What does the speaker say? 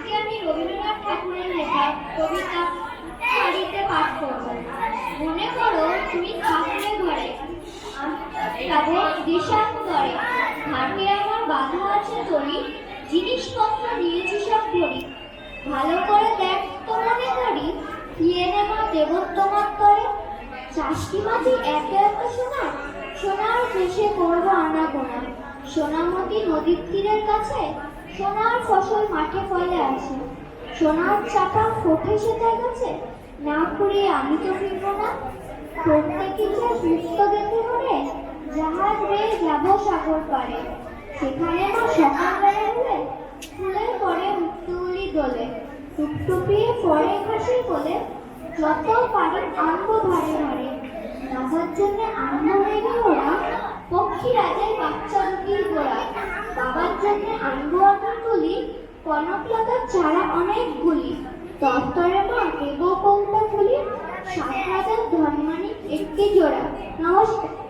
আজকে আমি রবীন্দ্রনাথ ঠাকুরের লেখা কবিতা শাড়িতে পাঠ করব। মনে করো তুমি থাকলে ঘরে যাব দেশান্তরে ঘাটে আমার বাধা আছে তরি, জিনিসপত্র দিয়েছি সব ভরি ভালো করে দেখ তো মনে করি এনে মা দেব তোমার চাষটি মাঝি একে একে শোনা সোনার দেশে করব আনা গোনা সোনামতি নদীর তীরের কাছে, সোনার ফসল মাঠে আছে। সোনার চাকা ফোটে সেটা গেছে না করে আমি তো ফিরব না। প্রত্যেকে যে সুস্থ দেখে হলে জাহাজ বেয়ে যাব সাগর পারে সেখানে মা সকালবেলা হলে ফুলের পরে উত্তুলি দোলে। টুকটুপিয়ে পরে ঘাসি বলে যত পারি আনব ধারে ধারে রাজার জন্য আনব নেবে ওরা পক্ষী রাজার বাচ্চা দুটির গোড়া। বাবার জন্য আনব কনকলতার চারা অনেকগুলি দপ্তরে মা দেব কৌটা ফুলি সাত হাজার ধর্মানিক একটি জোড়া। নমস্কার।